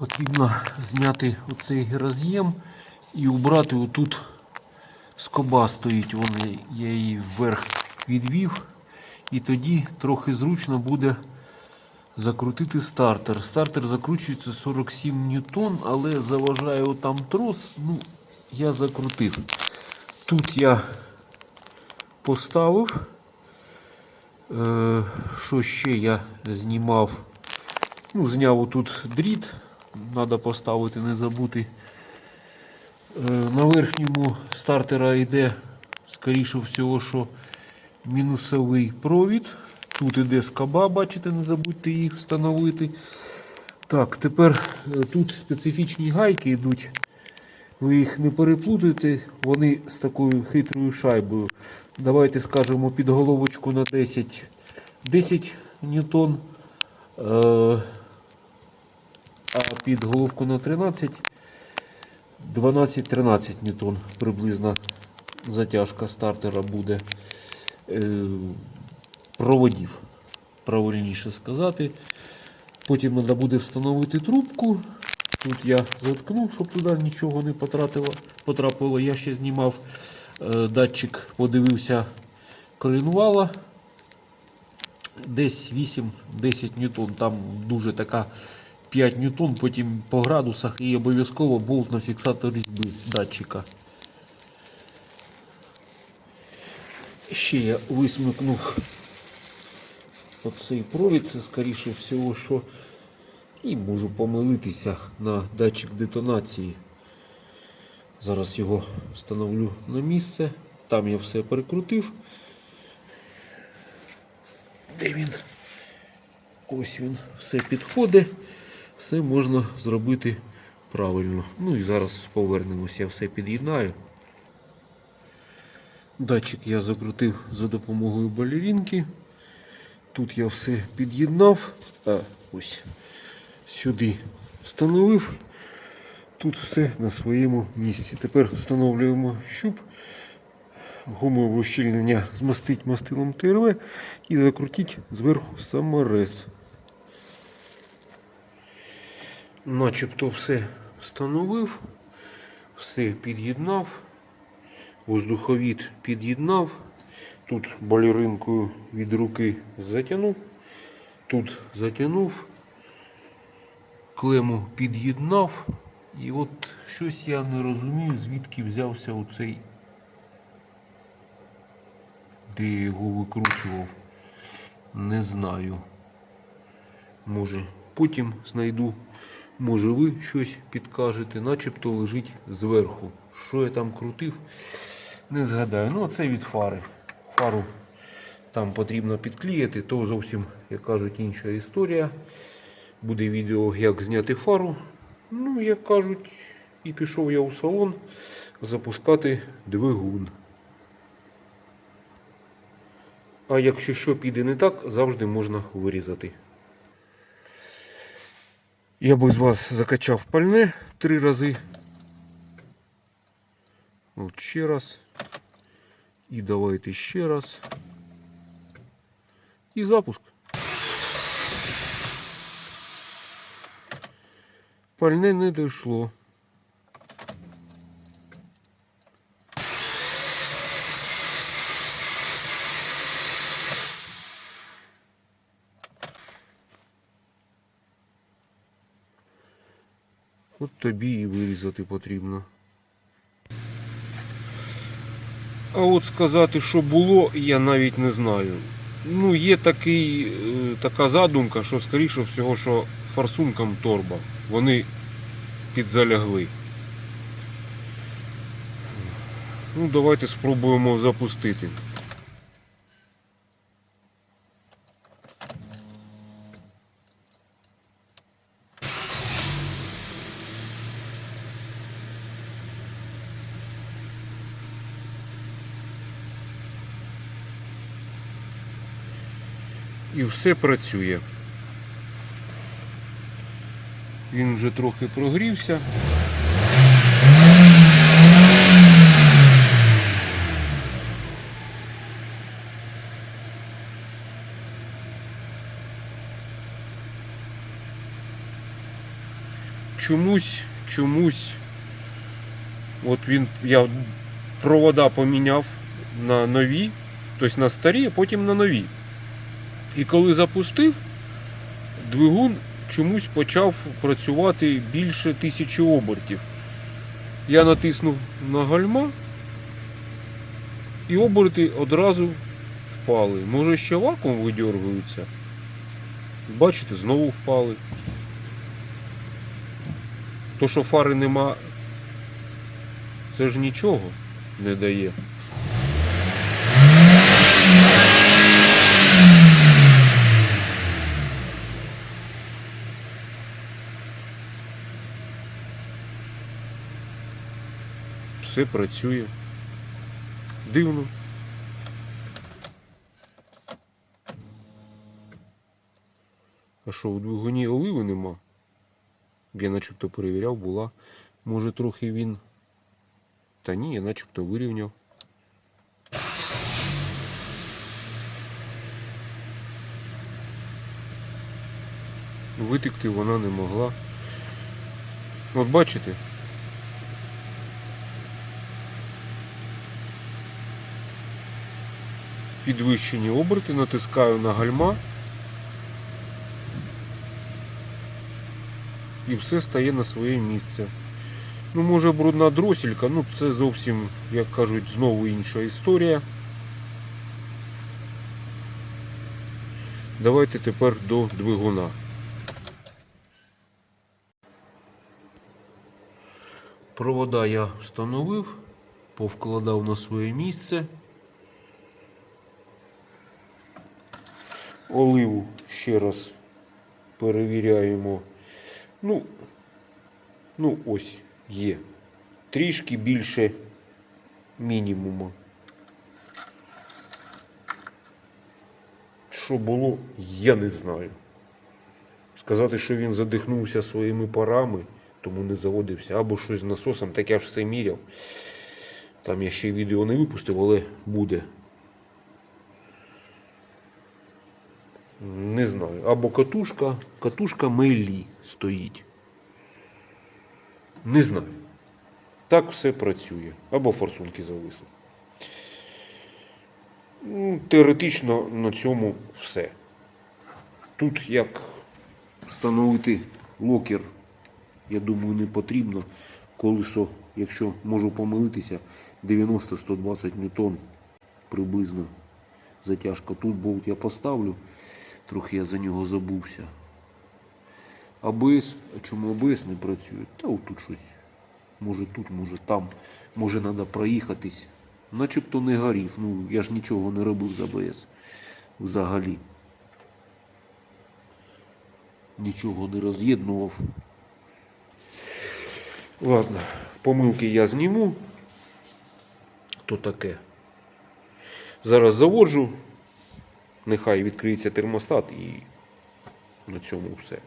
Потрібно зняти оцей роз'єм і убрати отут скоба стоїть. Вон я її вверх відвів. І тоді трохи зручно буде закрутити стартер. Стартер закручується 47 ньютон, але заважає отам трос. Ну, я закрутив. Тут я поставив. Е, що ще я знімав? Ну, зняв отут дріт. Треба поставити, не забути. Е, на верхньому стартера йде, скоріше всього, що мінусовий провід. Тут іде скоба, бачите, не забудьте їх встановити. Так, тепер е, тут специфічні гайки йдуть. Ви їх не переплутайте, вони з такою хитрою шайбою. Давайте скажемо під головочку на 10, 10 ньютон, е, а під головку на 13 12-13 ньютон приблизно затяжка стартера буде е, проводів, правильніше сказати. Потім треба буде встановити трубку. Тут я заткнув, щоб туди нічого не потратило, потрапило. Я ще знімав е, датчик, подивився колінвала. Десь 8-10 ньютон. Там дуже така 5 ньютон, потім по градусах і обов'язково болт на фіксатор різьби датчика. Ще я висмикнув оцей провід, це скоріше всього, що і можу помилитися на датчик детонації. Зараз його встановлю на місце. Там я все перекрутив. Де він? Ось він все підходить, все можна зробити правильно. Ну і зараз повернемося, я все під'єднаю. Датчик я закрутив за допомогою балерінки. Тут я все під'єднав, а ось сюди встановив. Тут все на своєму місці. Тепер встановлюємо щуп, гумове ущільнення змастить мастилом ТРВ і закрутіть зверху саморез. Начебто все встановив, все під'єднав, воздуховід під'єднав. Тут балеринкою від руки затягнув, тут затягнув, клему під'єднав. І от щось я не розумію, звідки взявся оцей, де я його викручував. Не знаю. Може потім знайду. Може ви щось підкажете, начебто лежить зверху. Що я там крутив, не згадаю. Ну, це від фари. Фару там потрібно підклеїти, то зовсім, як кажуть, інша історія. Буде відео, як зняти фару. Ну, як кажуть, і пішов я у салон запускати двигун. А якщо що піде не так, завжди можна вирізати. Я би з вас закачав пальне три рази. От ще раз. І давайте ще раз. І запуск. Пальне не дійшло. От тобі і вирізати потрібно. А от сказати, що було, я навіть не знаю. Ну, є такий, е, така задумка, що скоріше всього, що форсункам торба. Вони підзалягли. Ну, давайте спробуємо запустити. І все працює. Він вже трохи прогрівся. чомусь, чомусь. От він, я провода поміняв на нові, тобто на старі, а потім на нові. І коли запустив, двигун чомусь почав працювати більше тисячі обертів. Я натиснув на гальма, і оберти одразу впали. Може ще вакуум видергується. Бачите, знову впали. То, що фари нема, це ж нічого не дає. Все працює. Дивно. А що, у двигуні оливи нема? Я начебто перевіряв, була. Може трохи він. Та ні, я начебто вирівняв. Витекти вона не могла. От бачите? Підвищені оберти, натискаю на гальма. і все стає на своє місце. Ну, може брудна дросілька, ну це зовсім, як кажуть, знову інша історія. Давайте тепер до двигуна. Провода я встановив, повкладав на своє місце. Оливу ще раз перевіряємо. Ну, ну ось є. Трішки більше мінімуму. Що було, я не знаю. Сказати, що він задихнувся своїми парами, тому не заводився, або щось з насосом, так я ж все міряв. Там я ще відео не випустив, але буде. Не знаю. Або катушка, катушка Мейлі стоїть. Не знаю. Так все працює. Або форсунки зависли. Ну, Теоретично на цьому все. Тут як встановити локер, я думаю, не потрібно. Колесо, якщо можу помилитися, 90-120 ньютон приблизно затяжка. Тут болт я поставлю. Трохи я за нього забувся. АБС, а чому АБС не працює? Та отут щось. Може тут, може там. Може треба проїхатись. Начебто не горів. Ну, я ж нічого не робив з АБС. Взагалі. Нічого не роз'єднував. Ладно, помилки я зніму. То таке. Зараз заводжу. Нехай відкриється термостат і на цьому все.